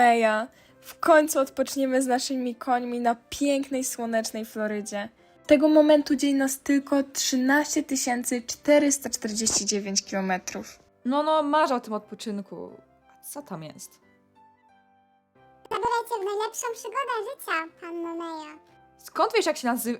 Meja. W końcu odpoczniemy z naszymi końmi na pięknej, słonecznej Florydzie. Tego momentu dzieli nas tylko 13 449 kilometrów. No, no, marzę o tym odpoczynku. A co tam jest? Zabierajcie w najlepszą przygodę życia, panno Meja. Skąd wiesz, jak się nazywa?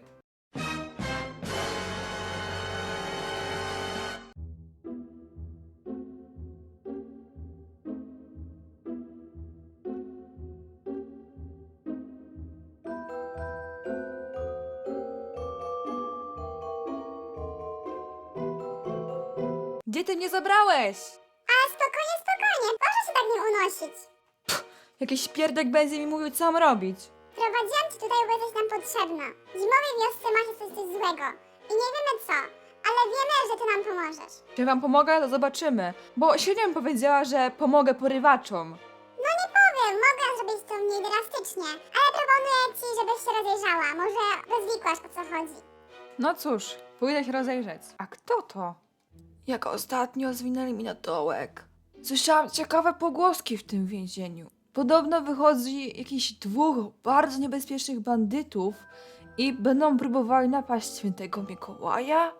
Gdzie ty mnie zabrałeś? Ale spokojnie, spokojnie, proszę się tak nie unosić. Jakiś pierdek będzie mi mówił, co mam robić. Prowadziłam cię tutaj, bo jesteś nam potrzebna. W zimowej wiosce ma się coś, coś złego. I nie wiemy co, ale wiemy, że ty nam pomożesz. Czy wam pomogę? To zobaczymy. Bo średnio mi powiedziała, że pomogę porywaczom. No nie powiem, mogę zrobić to mniej drastycznie, ale proponuję ci, żebyś się rozejrzała. Może rozwikłasz o co chodzi. No cóż, pójdę się rozejrzeć. A kto to? Jak ostatnio zwinęli mi na dołek. Słyszałam ciekawe pogłoski w tym więzieniu. Podobno wychodzi jakichś dwóch bardzo niebezpiecznych bandytów i będą próbowali napaść świętego Mikołaja?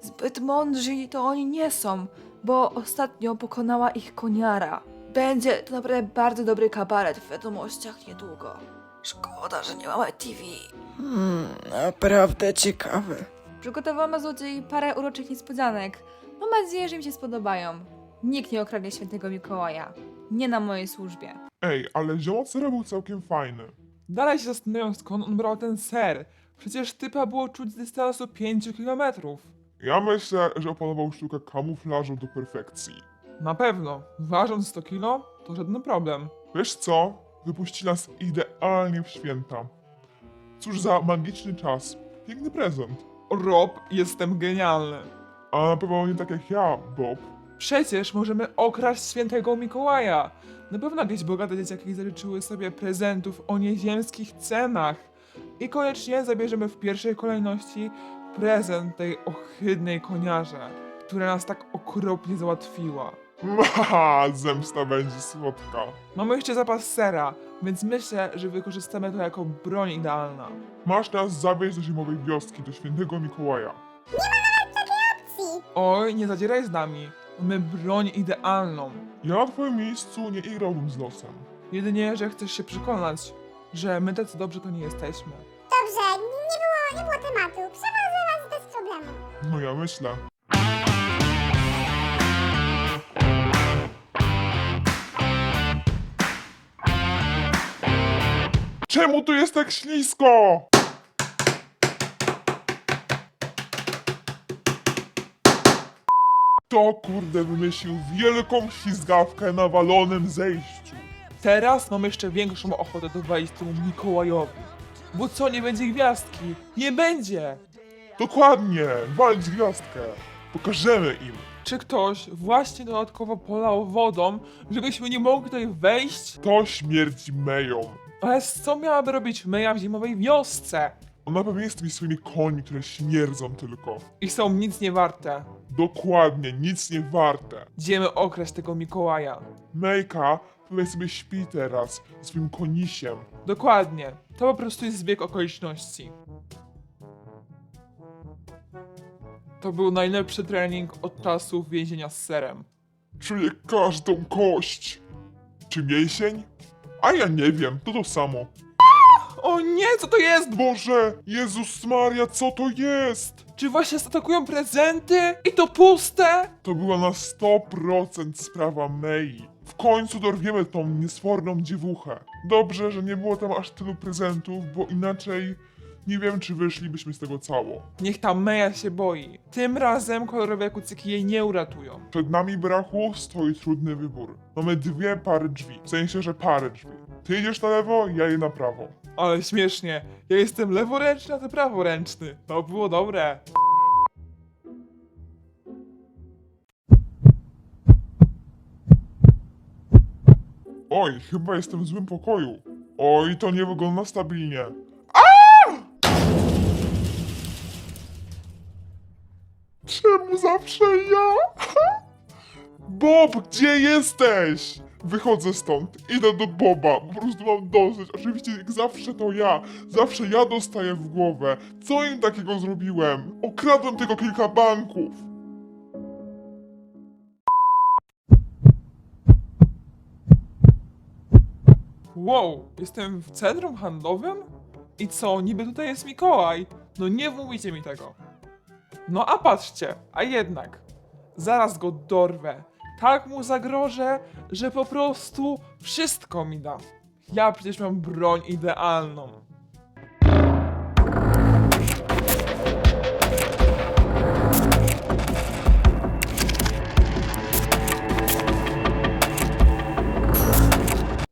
Zbyt mądrzy to oni nie są, bo ostatnio pokonała ich koniara. Będzie to naprawdę bardzo dobry kabaret w wiadomościach niedługo. Szkoda, że nie mamy TV. Hmm, naprawdę ciekawe. Przygotowałam dla złodziei parę uroczych niespodzianek. Mam nadzieję, że mi się spodobają. Nikt nie okradnie świętego Mikołaja. Nie na mojej służbie. Ej, ale zioło sera był całkiem fajny. Dalej się zastanawiam, skąd on brał ten ser. Przecież typa było czuć z dystansu 5 kilometrów. Ja myślę, że opanował sztukę kamuflażu do perfekcji. Na pewno, ważąc 100 kilo, to żaden problem. Wiesz co? Wypuści nas idealnie w święta. Cóż za magiczny czas. Piękny prezent. Rob, jestem genialny. A na pewno nie tak jak ja, Bob. Przecież możemy okraść świętego Mikołaja. Na pewno jakieś bogate dzieciaki zaliczyły sobie prezentów o nieziemskich cenach. I koniecznie zabierzemy w pierwszej kolejności prezent tej ohydnej koniarze, która nas tak okropnie załatwiła. Haha, zemsta będzie słodka. Mamy jeszcze zapas sera, więc myślę, że wykorzystamy to jako broń idealna. Masz nas zawieźć do zimowej wioski, do świętego Mikołaja. Opcji. Oj, nie zadzieraj z nami. Mamy broń idealną. Ja na twoim miejscu nie igrałbym z losem. Jedynie, że chcesz się przekonać, że my tacy dobrzy to nie jesteśmy. Dobrze, nie było, nie było tematu. Przewodzę was bez problemu. No ja myślę. Czemu tu jest tak ślisko? To kurde wymyślił wielką ślizgawkę na walonym zejściu. Teraz mam jeszcze większą ochotę do temu Mikołajowi. Bo co, nie będzie gwiazdki? Nie będzie! Dokładnie, walić gwiazdkę. Pokażemy im. Czy ktoś właśnie dodatkowo polał wodą, żebyśmy nie mogli tutaj wejść? To śmierci meją. Ale co miałaby robić Meja w zimowej wiosce? Ona pewnie jest tymi swoimi koni, które śmierdzą tylko. I są nic nie warte. Dokładnie, nic nie warte. Idziemy okraść tego Mikołaja. Mejka pewnie sobie śpi teraz ze swoim konisiem. Dokładnie. To po prostu jest zbieg okoliczności. To był najlepszy trening od czasów więzienia z serem. Czuję każdą kość. Czy mięsień? A ja nie wiem, to to samo. O nie, co to jest? Boże, Jezus Maria, co to jest? Czy właśnie zaatakują prezenty? I to puste? To była na 100% sprawa Mei. W końcu dorwiemy tą niesforną dziewuchę. Dobrze, że nie było tam aż tylu prezentów, bo inaczej nie wiem, czy wyszlibyśmy z tego cało. Niech ta Meja się boi. Tym razem kolorowe kucyki jej nie uratują. Przed nami, brachu, stoi trudny wybór. Mamy dwie pary drzwi, w sensie, że parę drzwi. Ty idziesz na lewo, ja je na prawo. Ale śmiesznie. Ja jestem leworęczny, a ty praworęczny. To było dobre. Oj, chyba jestem w złym pokoju. Oj, to nie wygląda stabilnie. Czemu zawsze ja? Bob, gdzie jesteś? Wychodzę stąd, idę do Boba, po prostu mam dosyć. Oczywiście jak zawsze to ja, zawsze ja dostaję w głowę. Co im takiego zrobiłem? Okradłem tylko kilka banków. Wow, jestem w centrum handlowym? I co, niby tutaj jest Mikołaj? No nie mówicie mi tego. No a patrzcie, a jednak. Zaraz go dorwę. Tak mu zagrożę, że po prostu wszystko mi da. Ja przecież mam broń idealną.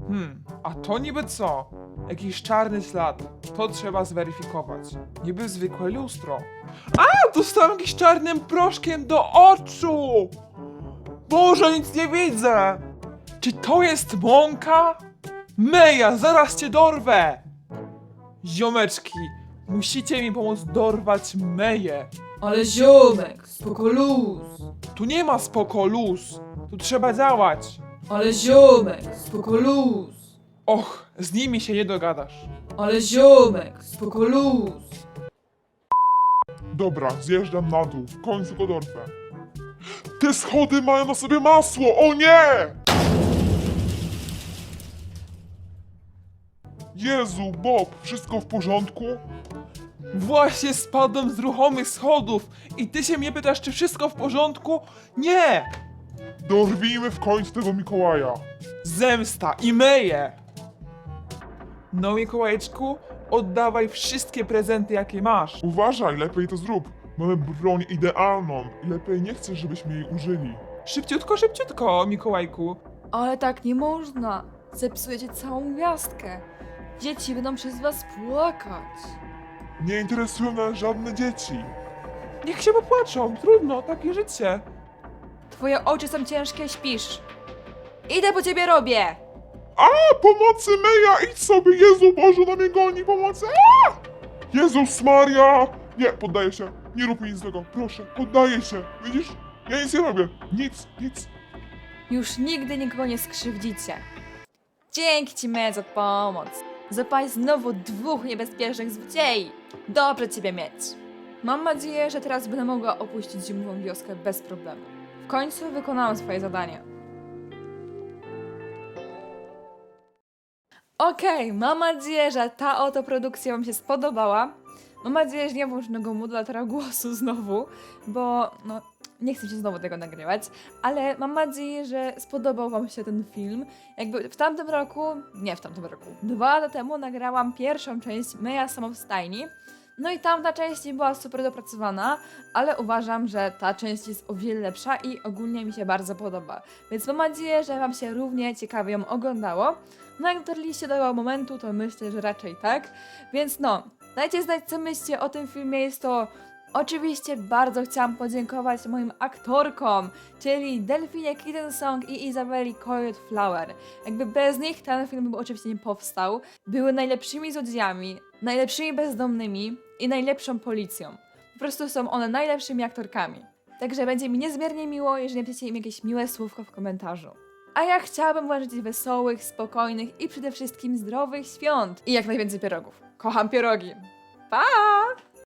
Hmm, a to niby co? Jakiś czarny ślad. To trzeba zweryfikować. Niby zwykłe lustro. A! Dostałem jakiś czarnym proszkiem do oczu! Boże, nic nie widzę! Czy to jest mąka? Meja, zaraz cię dorwę! Ziomeczki, musicie mi pomóc dorwać Meję. Ale ziomek, spoko luz. Tu nie ma spoko luz. Tu trzeba działać. Ale ziomek, spoko luz. Och, z nimi się nie dogadasz. Ale ziomek, spoko luz. Dobra, zjeżdżam na dół, w końcu go dorwę. Te schody mają na sobie masło, o nie! Jezu, Bob, wszystko w porządku? Właśnie spadłem z ruchomych schodów i ty się mnie pytasz, czy wszystko w porządku? Nie! Dorwijmy w końcu tego Mikołaja. Zemsta i meje! No Mikołajeczku, oddawaj wszystkie prezenty jakie masz. Uważaj, lepiej to zrób. Mamy broń idealną i lepiej nie chcę, żebyśmy jej użyli. Szybciutko, szybciutko, Mikołajku. Ale tak nie można. Zepsujecie całą gwiazdkę. Dzieci będą przez was płakać. Nie interesują nas żadne dzieci. Niech się popłaczą, trudno, takie życie. Twoje oczy są ciężkie, śpisz. Idę po ciebie robię! A, pomocy Meja, idź sobie, Jezu Boże, na mnie goni, pomocy! A! Jezus Maria! Nie, poddaję się, nie rób mi nic złego, proszę, poddaję się, widzisz? Ja nic nie robię, nic, nic. Już nigdy nikogo nie skrzywdzicie. Dzięki ci, Meja, za pomoc. Zapaj znowu dwóch niebezpiecznych złodziei. Dobrze ciebie mieć. Mam nadzieję, że teraz będę mogła opuścić zimową wioskę bez problemu. W końcu wykonałam swoje zadanie. Okej, mam nadzieję, że ta oto produkcja Wam się spodobała. Mam nadzieję, że nie mam żadnego modulatora głosu znowu, bo no, nie chcę się znowu tego nagrywać, ale mam nadzieję, że spodobał Wam się ten film. Jakby w tamtym roku, nie w tamtym roku, dwa lata temu nagrałam pierwszą część Meja Sama w stajni. No i tamta część nie była super dopracowana, ale uważam, że ta część jest o wiele lepsza i ogólnie mi się bardzo podoba. Więc mam nadzieję, że Wam się równie ciekawie ją oglądało. No jak dotarliście do tego momentu, to myślę, że raczej tak. Więc no, dajcie znać, co myślicie o tym filmie. Jest to Oczywiście bardzo chciałam podziękować moim aktorkom, czyli Delfinie Kitten Song i Izabeli Coyote Flower. Jakby bez nich ten film by oczywiście nie powstał. Były najlepszymi złodziejami, najlepszymi bezdomnymi i najlepszą policją. Po prostu są one najlepszymi aktorkami. Także będzie mi niezmiernie miło, jeżeli napiszecie im jakieś miłe słówko w komentarzu. A ja chciałabym wam życzyć wesołych, spokojnych i przede wszystkim zdrowych świąt. I jak najwięcej pierogów. Kocham pierogi. Pa!